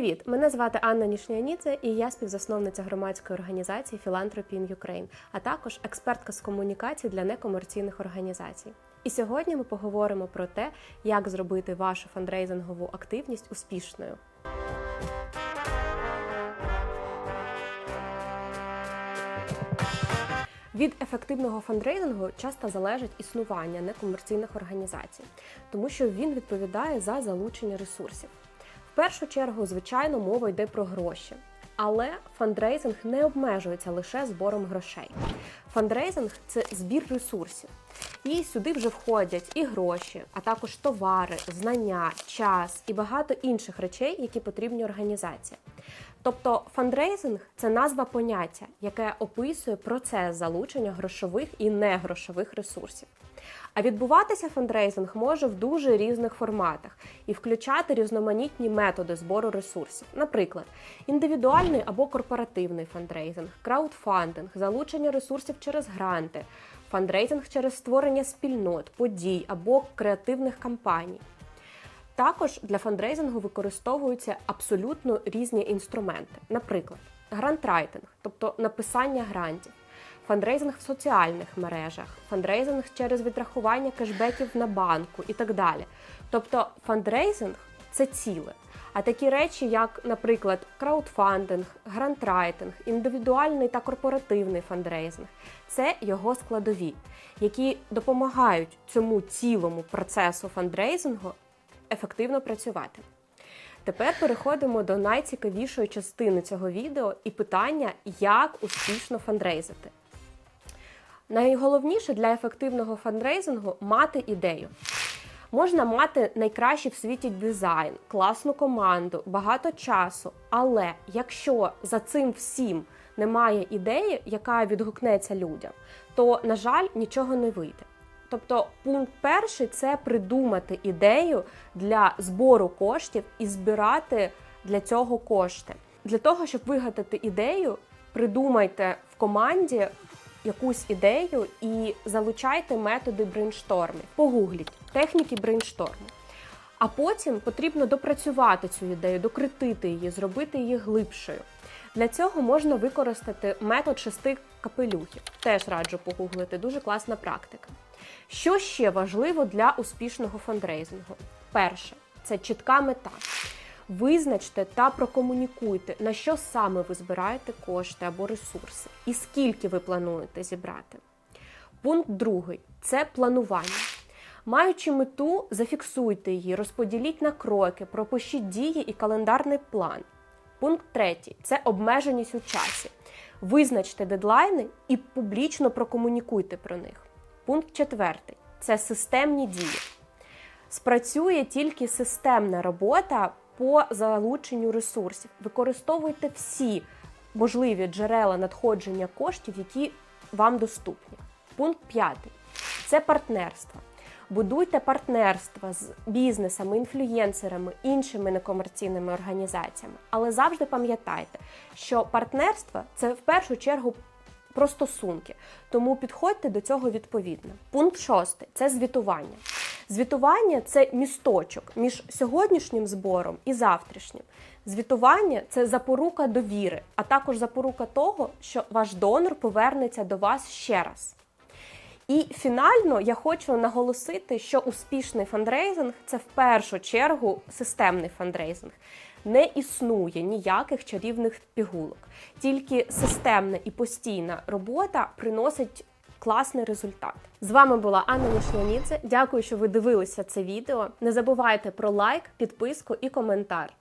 Привіт! Мене звати Анна Нішняніце, і я співзасновниця громадської організації Philanthropy in Ukraine, а також експертка з комунікацій для некомерційних організацій. І сьогодні ми поговоримо про те, як зробити вашу фандрейзингову активність успішною. Від ефективного фандрейзингу часто залежить існування некомерційних організацій, тому що він відповідає за залучення ресурсів. В першу чергу, звичайно, мова йде про гроші. Але фандрейзинг не обмежується лише збором грошей. Фандрейзинг це збір ресурсів. І сюди вже входять і гроші, а також товари, знання, час і багато інших речей, які потрібні організації. Тобто фандрейзинг це назва поняття, яке описує процес залучення грошових і негрошових ресурсів. А відбуватися фандрейзинг може в дуже різних форматах і включати різноманітні методи збору ресурсів, наприклад, індивідуальний або корпоративний фандрейзинг, краудфандинг, залучення ресурсів через гранти, фандрейзинг через створення спільнот, подій або креативних кампаній. Також для фандрейзингу використовуються абсолютно різні інструменти, наприклад, грантрайтинг, тобто написання грантів, фандрейзинг в соціальних мережах, фандрейзинг через відрахування кешбеків на банку і так далі. Тобто фандрейзинг це ціле. А такі речі, як, наприклад, краудфандинг, грантрайтинг, індивідуальний та корпоративний фандрейзинг це його складові, які допомагають цьому цілому процесу фандрейзингу ефективно працювати. Тепер переходимо до найцікавішої частини цього відео і питання, як успішно фандрейзити. Найголовніше для ефективного фандрейзингу мати ідею. Можна мати найкращий в світі дизайн, класну команду, багато часу. Але якщо за цим всім немає ідеї, яка відгукнеться людям, то, на жаль, нічого не вийде. Тобто, пункт перший це придумати ідею для збору коштів і збирати для цього кошти. Для того, щоб вигадати ідею, придумайте в команді якусь ідею і залучайте методи брейнштормів. Погугліть техніки брейншторму. А потім потрібно допрацювати цю ідею, докритити її, зробити її глибшою. Для цього можна використати метод шести капелюхів. Теж раджу погуглити, дуже класна практика. Що ще важливо для успішного фандрейзингу? Перше це чітка мета. Визначте та прокомунікуйте, на що саме ви збираєте кошти або ресурси, і скільки ви плануєте зібрати. Пункт другий це планування. Маючи мету, зафіксуйте її, розподіліть на кроки, пропишіть дії і календарний план. Пункт третій це обмеженість у часі. Визначте дедлайни і публічно прокомунікуйте про них. Пункт четвертий це системні дії. Спрацює тільки системна робота по залученню ресурсів. Використовуйте всі можливі джерела надходження коштів, які вам доступні. Пункт п'ятий це партнерство. Будуйте партнерства з бізнесами, інфлюєнсерами, іншими некомерційними організаціями. Але завжди пам'ятайте, що партнерство це в першу чергу про стосунки, тому підходьте до цього відповідно. Пункт шостий це звітування. Звітування це місточок між сьогоднішнім збором і завтрашнім. Звітування це запорука довіри, а також запорука того, що ваш донор повернеться до вас ще раз. І фінально я хочу наголосити, що успішний фандрейзинг це в першу чергу системний фандрейзинг. Не існує ніяких чарівних пігулок, тільки системна і постійна робота приносить класний результат. З вами була Анна Нішнянідзе. Дякую, що ви дивилися це відео. Не забувайте про лайк, підписку і коментар.